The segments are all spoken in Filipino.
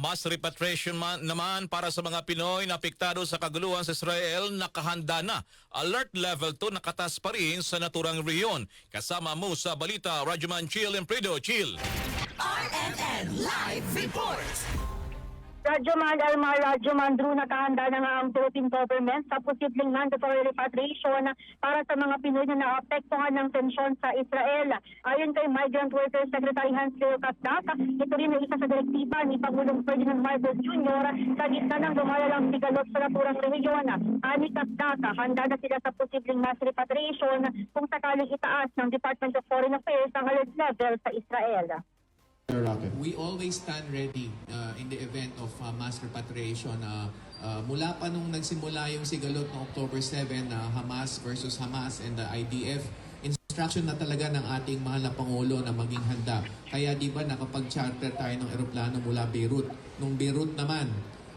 mass repatriation man, naman para sa mga Pinoy na apektado sa kaguluhan sa Israel nakahanda na. Alert level 2 nakatas pa rin sa naturang reyon. Kasama mo sa balita, Rajuman Chill and Prido. Chill! RMN Live Report. Radyo Man Almar, Radyo Man Drew, nakahanda na nga ang Philippine government sa posibleng mandatory repatriation para sa mga Pinoy na naapektuhan ng tensyon sa Israel. Ayon kay Migrant Workers Secretary Hans Leo Kasdak, ito rin ay isa sa direktiba ni Pangulong Ferdinand Marcos Jr. sa gitna ng lumalalang sigalot sa naturang rehiyon. Ani Kasdak, handa na sila sa posibleng mass repatriation kung sakaling itaas ng Department of Foreign Affairs ang alert level sa Israel. Rocket. We always stand ready uh, in the event of uh, mass repatriation. Uh, uh, mula pa nung nagsimula yung sigalot ng October 7 na Hamas versus Hamas and the IDF, instruction na talaga ng ating mahal na Pangulo na maging handa. Kaya di ba nakapag-charter tayo ng eroplano mula Beirut. Nung Beirut naman,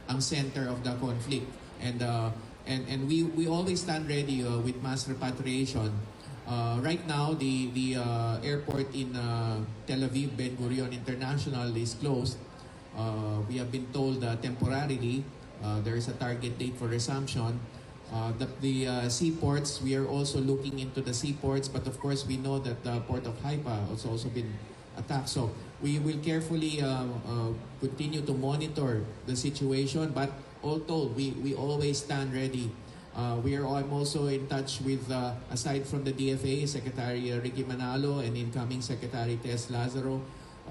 ang center of the conflict. And uh, and and we we always stand ready uh, with mass repatriation. Uh, right now, the the uh, airport in uh, Tel Aviv Ben Gurion International is closed. Uh, we have been told uh, temporarily uh, there is a target date for resumption. Uh, the the uh, seaports, we are also looking into the seaports, but of course we know that the port of Haifa has also been attacked. So we will carefully uh, uh, continue to monitor the situation, but all told, we, we always stand ready Uh, we are I'm also in touch with, uh, aside from the DFA, Secretary uh, Ricky Manalo and incoming Secretary Tess Lazaro,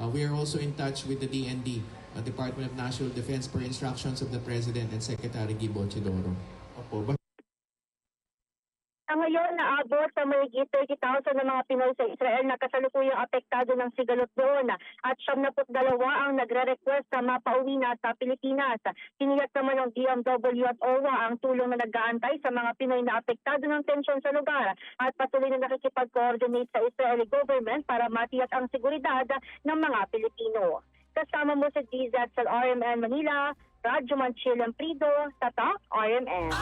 uh, we are also in touch with the DND, uh, Department of National Defense, per instructions of the President and Secretary Gibo Chidoro. Opo. Sa ngayon, naabot sa mahigit 30,000 na mga Pinoy sa Israel na kasalukuyang apektado ng sigalot doon at 72 ang nagre-request na mapauwi na sa Pilipinas. Tiniyak naman ng DMW at OWA ang tulong na nag-aantay sa mga Pinoy na apektado ng tensyon sa lugar at patuloy na nakikipag-coordinate sa Israeli government para matiyak ang seguridad ng mga Pilipino. Kasama mo sa DZ sa RMN Manila, Radyo Manchil Prido, Top RMN.